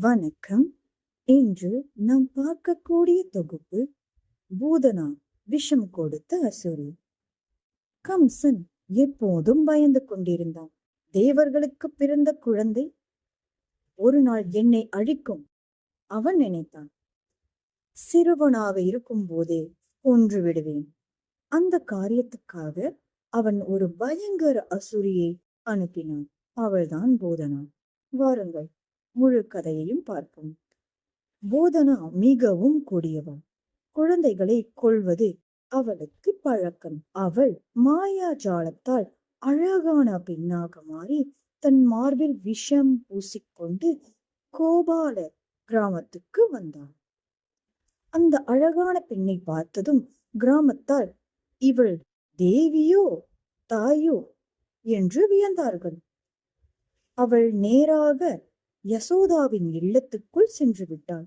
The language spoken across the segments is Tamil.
வணக்கம். இன்று நாம் பார்க்கக்கூடிய தொகுப்பு பூதனா விஷம் கொடுத்த அசுரி. கம்சன் எப்போதும் பயந்து கொண்டிருந்தான். தேவர்களுக்கு பிறந்த குழந்தை. ஒரு நாள் என்னை அழிக்கும் அவன் நினைத்தான். சிறுவனாக இருக்கும் போதே கொன்று விடுவேன். அந்த காரியத்துக்காக அவன் ஒரு பயங்கர அசுரியை அனுப்பினான். அவள்தான் போதனா. வாருங்கள் முழு கதையையும் பார்ப்போம். போதனா மிகவும் கொடியவள் குழந்தைகளை கொள்வது அவளுக்கு பழக்கம். அவள் மாயாஜாலத்தால் அழகான பெண்ணாக மாறி தன் மார்பில் விஷம் பூசிக்கொண்டு கோபால கிராமத்துக்கு வந்தாள். அந்த அழகான பெண்ணை பார்த்ததும் கிராமத்தால் இவள் தேவியோ தாயோ? என்று வியந்தார்கள். அவள் நேராக யசோதாவின் இல்லத்துக்குள் சென்று விட்டாள்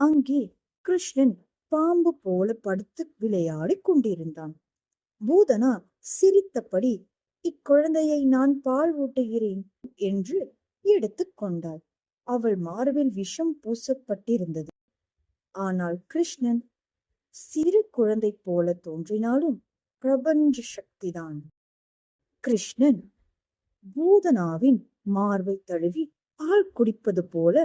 அங்கே கிருஷ்ணன் பாம்பு போல படுத்து விளையாடிக் கொண்டிருந்தான். பூதனா சிரித்தபடி இக்குழந்தையை நான் பால் ஊட்டுகிறேன் என்று எடுத்து கொண்டாள். அவள் மார்பில் விஷம் பூசப்பட்டிருந்தது. ஆனால் கிருஷ்ணன் சிறு குழந்தை போல தோன்றினாலும் பிரபஞ்ச சக்திதான். கிருஷ்ணன் பூதனாவின் மார்பை தழுவி பால் குடிப்பது போல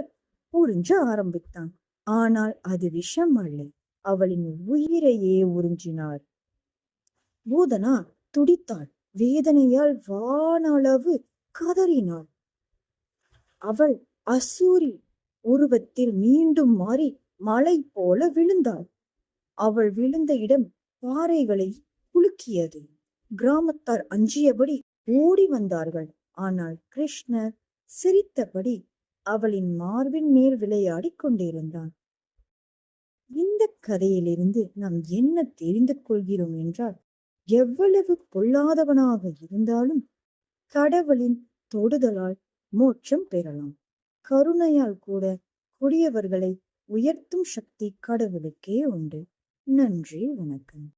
உறிஞ்ச ஆரம்பித்தான். ஆனால் அது விஷம் அல்ல அவளின் உயிரையே உறிஞ்சினார். பூதனா துடித்தாள். வேதனையால் வானளவு கதறினாள். அவள் அசூரி உருவத்தில் மீண்டும் மாறி மலை போல விழுந்தாள். அவள் விழுந்த இடம் பாறைகளை குலுக்கியது. கிராமத்தார் அஞ்சியபடி ஓடி வந்தார்கள். ஆனால் கிருஷ்ணர் சிரித்தபடி அவளின் மார்பின் மேல் விளையாடிக் கொண்டிருந்தான். இந்த கதையிலிருந்து நாம் என்ன தெரிந்து கொள்கிறோம் என்றால் எவ்வளவு பொல்லாதவனாக இருந்தாலும் கடவுளின் தொடுதலால் மோட்சம் பெறலாம். கருணையால் கூட கொடியவர்களை உயர்த்தும் சக்தி கடவுளுக்கே உண்டு. நன்றி வணக்கம்.